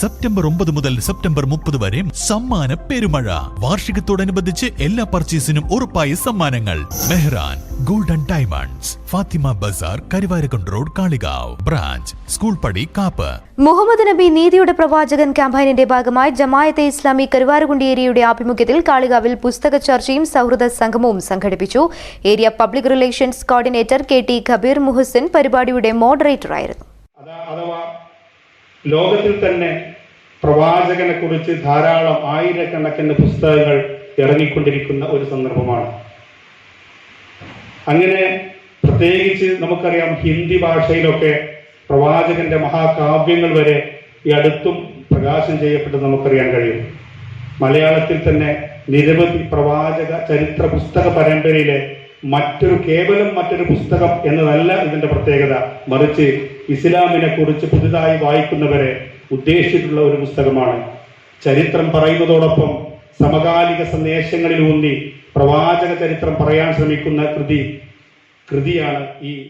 September ഒമ്പത് മുതൽ September മുപ്പത് വരെ സമ്മാന പെരുമഴ. വാർഷികത്തോടനുബന്ധിച്ച് എല്ലാ പർച്ചേസിനും ഉറപ്പായ സമ്മാനങ്ങൾ. Mehran golden diamonds Fathima Bazar Karuvarakundu road Kalikavu. Branch school പടി കാപ്പ്. മുഹമ്മദ് നബി നീതിയുടെ പ്രവാചകൻ ക്യാമ്പയിനിന്റെ ഭാഗമായി ജമായത്തെ ഇസ്ലാമി കരുവാരകുണ്ടി ഏരിയയുടെ ആഭിമുഖ്യത്തിൽ കാളികാവിൽ പുസ്തക ചർച്ചയും സൗഹൃദ സംഗമവും സംഘടിപ്പിച്ചു. Area public relations coordinator K T Kabeer Muhsin പരിപാടിയുടെ മോഡറേറ്ററായിരുന്നു. ലോകത്തിൽ തന്നെ പ്രവാചകനെ കുറിച്ച് ധാരാളം ആയിരക്കണക്കിന് പുസ്തകങ്ങൾ ഇറങ്ങിക്കൊണ്ടിരിക്കുന്ന ഒരു സന്ദർഭമാണ്. അങ്ങനെ പ്രത്യേകിച്ച് നമുക്കറിയാം ഹിന്ദി ഭാഷയിലൊക്കെ പ്രവാചകന്റെ മഹാകാവ്യങ്ങൾ വരെ ഈ അടുത്തും പ്രകാശനം ചെയ്യപ്പെട്ടത് നമുക്കറിയാൻ കഴിയും. മലയാളത്തിൽ തന്നെ നിരവധി പ്രവാചക ചരിത്ര പുസ്തക പരമ്പരയിലെ മറ്റൊരു കേവലം മറ്റൊരു പുസ്തകം എന്നതല്ല ഇതിന്റെ പ്രത്യേകത. മറിച്ച് ഇസ്ലാമിനെ കുറിച്ച് പുതുതായി വായിക്കുന്നവരെ ഉദ്ദേശിച്ചിട്ടുള്ള ഒരു പുസ്തകമാണ്. ചരിത്രം പറയുന്നതോടൊപ്പം സമകാലിക സന്ദേശങ്ങളിൽ ഊന്നി പ്രവാചക ചരിത്രം പറയാൻ ശ്രമിക്കുന്ന കൃതി കൃതിയാണ് ഈ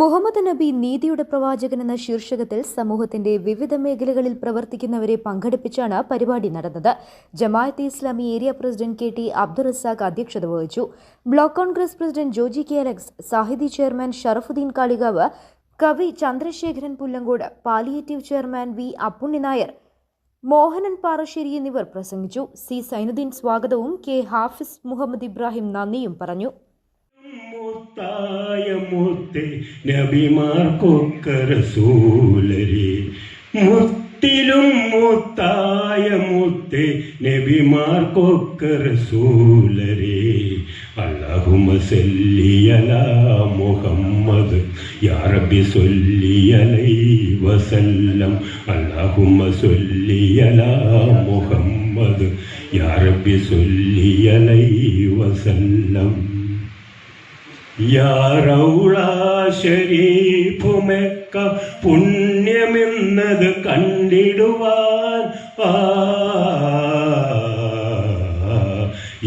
മുഹമ്മദ് നബി നീതിയുടെ പ്രവാചകൻ എന്ന ശീർഷകത്തിൽ സമൂഹത്തിന്റെ വിവിധ മേഖലകളിൽ പ്രവർത്തിക്കുന്നവരെ പങ്കെടുപ്പിച്ചാണ് പരിപാടി നടന്നത്. Jamaat-e Islami area president K T Abdul Razak അധ്യക്ഷത വഹിച്ചു. Block Congress president Joji K Alex Sahithi chairman Sharafudheen Kalikavu കവി Chandrasekharan Pullangode palliative chairman V Appunni Nair Mohanan Parassery എന്നിവർ പ്രസംഗിച്ചു. സി സൈനുദ്ദീൻ സ്വാഗതവും കെ ഹാഫിസ് മുഹമ്മദ് ഇബ്രാഹിം നന്ദിയും പറഞ്ഞു. മുത്തായ മുത്ത് നബിമാർക്കൊക്കെ റസൂലരെ മുത്തിലും മുത്തായ മുത്ത് നബിമാർക്കൊക്കെ റസൂലരെ അല്ലാഹുമ്മ സല്ലിയല മുഹമ്മദ് യാ റബ്ബി സല്ലി വസല്ലം അല്ലാഹുമ്മ സല്ലിയല മുഹമ്മദ് യാ റബ്ബി സല്ലി വസല്ലം യാറൗള ശരീഫുമെക്ക പുണ്യമെന്നത് കണ്ടിടുവാൻ. ആ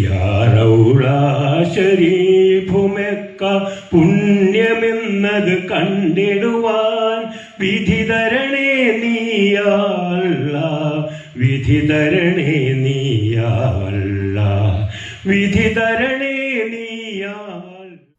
യാറൗള ശരീഫുമെക്ക പുണ്യമെന്നത് കണ്ടിടുവാൻ. വിധിതരണേ നീയല്ല വിധിതരണേ നീയല്ല വിധിതരണേ നീയാൽ